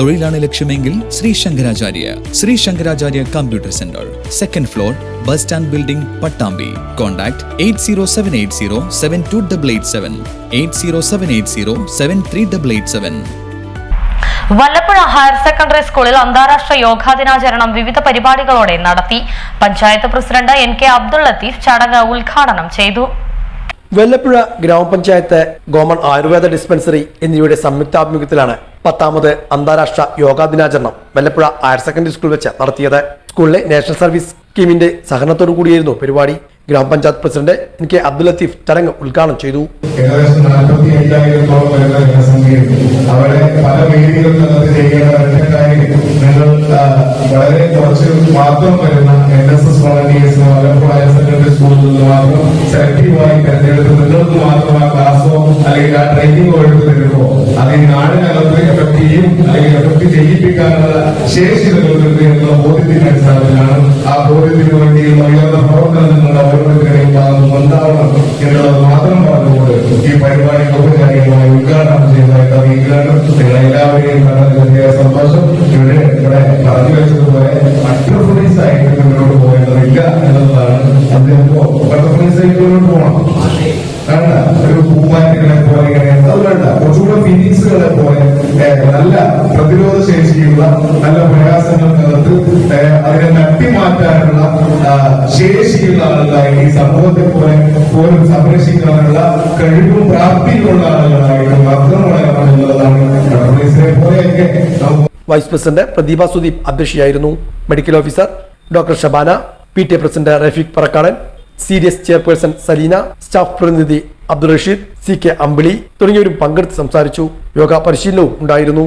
തൊഴിലാണ് ലക്ഷ്യമെങ്കിൽ Shri Shankaracharya Shri Shankaracharya computer centre second floor bus stand building Pattambi. Contact eight zero seven eight zero seven two double eight seven eight zero seven eight zero seven three double eight seven Vallappuzha higher secondary സ്കൂളിൽ അന്താരാഷ്ട്ര യോഗാ ദിനാചരണം വിവിധ പരിപാടികളോടെ നടത്തി. Panchayat president N K Abdul Latheef ചടങ്ങ് ഉദ്ഘാടനം ചെയ്തു. വെല്ലപ്പുഴ ഗ്രാമപഞ്ചായത്ത് ഗോമൺ ആയുർവേദ ഡിസ്പെൻസറി എന്നിവയുടെ സംയുക്താഭിമുഖ്യത്തിലാണ് പത്താമത് അന്താരാഷ്ട്ര യോഗാ ദിനാചരണം വെല്ലപ്പുഴ ഹയർ സെക്കൻഡറി സ്കൂൾ വെച്ച് നടത്തിയത്. സ്കൂളിലെ നാഷണൽ സർവീസ് സ്കീമിന്റെ സഹകരണത്തോടു കൂടിയായിരുന്നു പരിപാടി. Grama panchayat president N K Abdul Latheef ചടങ്ങ് ഉദ്ഘാടനം ചെയ്തു. അവരെ പല വേദികളിൽ നിന്ന് ചെയ്യേണ്ട ഒരൊറ്റ കാര്യം നിങ്ങൾ ആ, വളരെ കുറച്ച് മാത്രം വരുന്ന N S S volunteers Malappuram higher secondary സ്കൂളിൽ നിന്ന് മാത്രം സെലക്റ്റീവായി തെരഞ്ഞെടുത്ത് നിങ്ങൾക്ക് മാത്രം ആ ക്ലാസ്സോ അല്ലെങ്കിൽ ആ ട്രെയിനിങ്ങോ എടുത്ത് തരുമോ അല്ലെങ്കിൽ നാടിനകത്ത് എഫക്ട് ചെയ്യും അല്ലെങ്കിൽ എഫക്ട് ചെയ്യിപ്പിക്കാനുള്ള ശേഷി നിങ്ങൾക്കുണ്ട് എന്നുള്ള ബോധ്യത്തിന്റെ അടിസ്ഥാനത്തിലാണ് ആ ബോധ്യത്തിന് വേണ്ടിയുള്ള ഉയർന്ന പ്രവർത്തനം നിങ്ങളുടെ ഓരോരുത്തരുടെയും ഭാഗത്തും എന്നുള്ളത് മാത്രം പറഞ്ഞുകൊണ്ട് ഈ പരിപാടി ഔപചാരികമായി ഉദ്ഘാടനം ചെയ്തതായിട്ട് അറിയിക്കുകയാണ്. നിങ്ങൾ എല്ലാവരെയും കണ്ടതിൽ മുന്നോട്ട് പോകണം. വേണ്ട ഒരു പൂമാറ്റുകളെ പോലെ ഇങ്ങനെ അത് വേണ്ട കുറച്ചുകൂടെ ഫിനിക്സുകളെ പോലെ നല്ല പ്രതിരോധ ശേഷിയുള്ള നല്ല പ്രയാസങ്ങൾക്കകത്ത് അതിനെ നട്ടി മാറ്റാനുള്ള ശേഷിയുള്ള ആളുകളായി ഈ സമൂഹത്തെ പോലെ പോലും സംരക്ഷിക്കാനുള്ള കഴിവും പ്രാപ്തിയുള്ള ആളുകളായിട്ട് മാത്രം വളരണം എന്നുള്ളതാണ് പോലെയൊക്കെ vice president Pradeepa Sudeep അധ്യക്ഷയായിരുന്നു medical officer doctor Shabana P T A president Rafeeq Parakkadan C D S chairperson Saleena staff പ്രതിനിധി അബ്ദുൾ റഷീദ് സി കെ അമ്പിളി തുടങ്ങിയവരും പങ്കെടുത്ത് സംസാരിച്ചു. യോഗ പരിശീലനവും ഉണ്ടായിരുന്നു.